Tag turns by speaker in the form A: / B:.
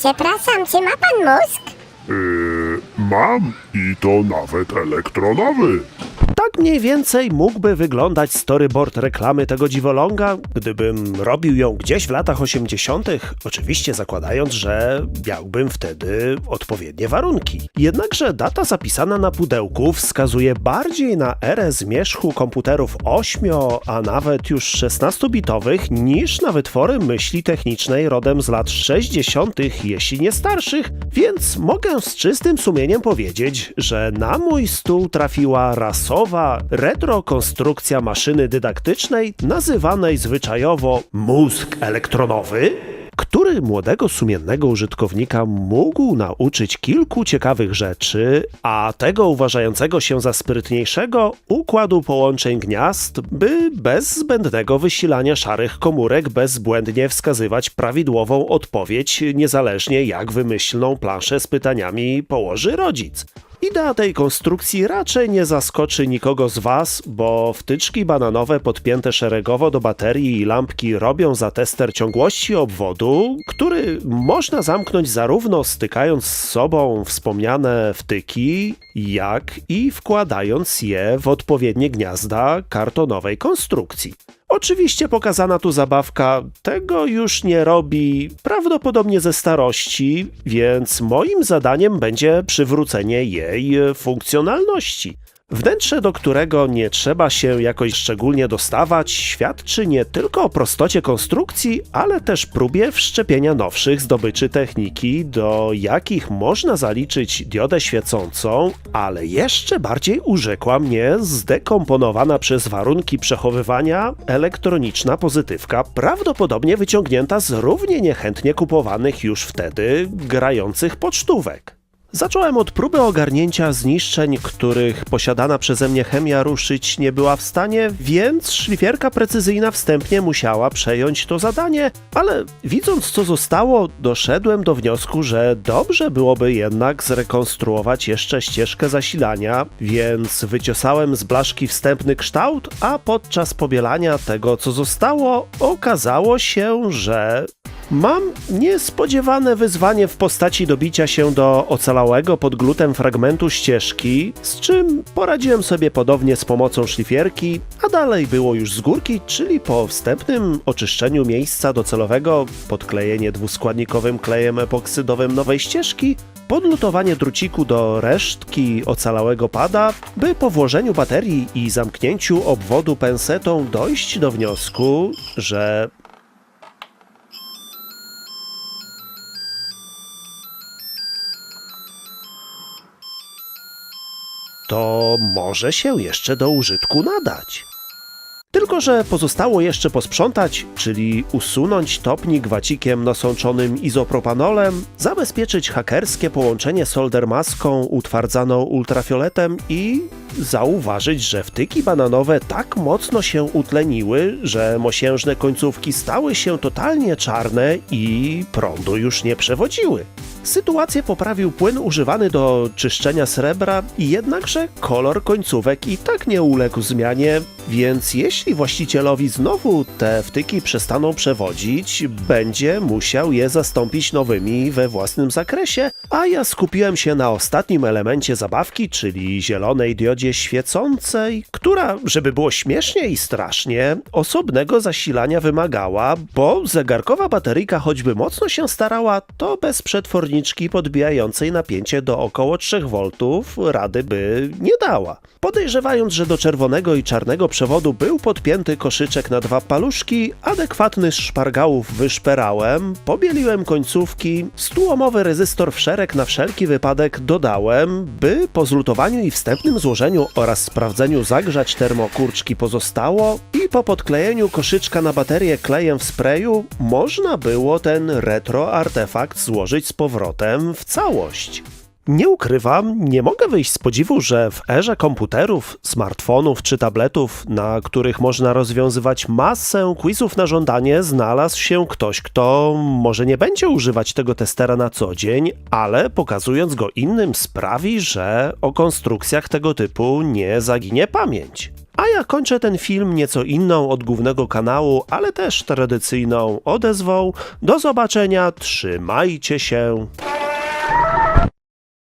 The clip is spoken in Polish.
A: Przepraszam, czy ma pan mózg?
B: Yy, mam i to nawet elektronowy.
C: Tak mniej więcej mógłby wyglądać storyboard reklamy tego dziwoląga, gdybym robił ją gdzieś w latach 80., oczywiście zakładając, że miałbym wtedy odpowiednie warunki. Jednakże data zapisana na pudełku wskazuje bardziej na erę zmierzchu komputerów 8, a nawet już 16-bitowych niż na wytwory myśli technicznej rodem z lat 60., jeśli nie starszych, więc mogę z czystym sumieniem powiedzieć, że na mój stół trafiła rasowa, retrokonstrukcja maszyny dydaktycznej nazywanej zwyczajowo mózg elektronowy, który młodego sumiennego użytkownika mógł nauczyć kilku ciekawych rzeczy, a tego uważającego się za sprytniejszego układu połączeń gniazd, by bez zbędnego wysilania szarych komórek bezbłędnie wskazywać prawidłową odpowiedź, niezależnie jak wymyślną planszę z pytaniami położy rodzic. Idea tej konstrukcji raczej nie zaskoczy nikogo z Was, bo wtyczki bananowe podpięte szeregowo do baterii i lampki robią za tester ciągłości obwodu, który można zamknąć zarówno stykając z sobą wspomniane wtyki, jak i wkładając je w odpowiednie gniazda kartonowej konstrukcji. Oczywiście pokazana tu zabawka tego już nie robi, prawdopodobnie ze starości, więc moim zadaniem będzie przywrócenie jej funkcjonalności. Wnętrze, do którego nie trzeba się jakoś szczególnie dostawać, świadczy nie tylko o prostocie konstrukcji, ale też próbie wszczepienia nowszych zdobyczy techniki, do jakich można zaliczyć diodę świecącą, ale jeszcze bardziej urzekła mnie zdekomponowana przez warunki przechowywania elektroniczna pozytywka, prawdopodobnie wyciągnięta z równie niechętnie kupowanych już wtedy grających pocztówek. Zacząłem od próby ogarnięcia zniszczeń, których posiadana przeze mnie chemia ruszyć nie była w stanie, więc szlifierka precyzyjna wstępnie musiała przejąć to zadanie, ale widząc co zostało, doszedłem do wniosku, że dobrze byłoby jednak zrekonstruować jeszcze ścieżkę zasilania, więc wyciosałem z blaszki wstępny kształt, a podczas pobielania tego co zostało, okazało się, że Mam niespodziewane wyzwanie w postaci dobicia się do ocalałego pod glutem fragmentu ścieżki, z czym poradziłem sobie podobnie z pomocą szlifierki, a dalej było już z górki, czyli po wstępnym oczyszczeniu miejsca docelowego, podklejenie dwuskładnikowym klejem epoksydowym nowej ścieżki, podlutowanie druciku do resztki ocalałego pada, by po włożeniu baterii i zamknięciu obwodu pensetą dojść do wniosku, że to może się jeszcze do użytku nadać. Tylko, że pozostało jeszcze posprzątać, czyli usunąć topnik wacikiem nasączonym izopropanolem, zabezpieczyć hakerskie połączenie soldermaską utwardzaną ultrafioletem i zauważyć, że wtyki bananowe tak mocno się utleniły, że mosiężne końcówki stały się totalnie czarne i prądu już nie przewodziły. Sytuację poprawił płyn używany do czyszczenia srebra, jednakże kolor końcówek i tak nie uległ zmianie, więc jeśli właścicielowi znowu te wtyki przestaną przewodzić, będzie musiał je zastąpić nowymi we własnym zakresie, a ja skupiłem się na ostatnim elemencie zabawki, czyli zielonej diodzie świecącej, która, żeby było śmiesznie i strasznie, osobnego zasilania wymagała, bo zegarkowa bateryjka choćby mocno się starała, to bez przetworniczki podbijającej napięcie do około 3 V rady by nie dała. Podejrzewając, że do czerwonego i czarnego przewodu był podpięty koszyczek na dwa paluszki, adekwatny z szpargałów wyszperałem, pobieliłem końcówki, stuomowy rezystor w szereg na wszelki wypadek dodałem, by po zlutowaniu i wstępnym złożeniu oraz sprawdzeniu zagrzać termokurczki pozostało i po podklejeniu koszyczka na baterię klejem w sprayu można było ten retro artefakt złożyć z powrotem w całość. Nie ukrywam, nie mogę wyjść z podziwu, że w erze komputerów, smartfonów czy tabletów, na których można rozwiązywać masę quizów na żądanie, znalazł się ktoś, kto może nie będzie używać tego testera na co dzień, ale pokazując go innym sprawi, że o konstrukcjach tego typu nie zaginie pamięć. A ja kończę ten film nieco inną od głównego kanału, ale też tradycyjną odezwą. Do zobaczenia, trzymajcie się.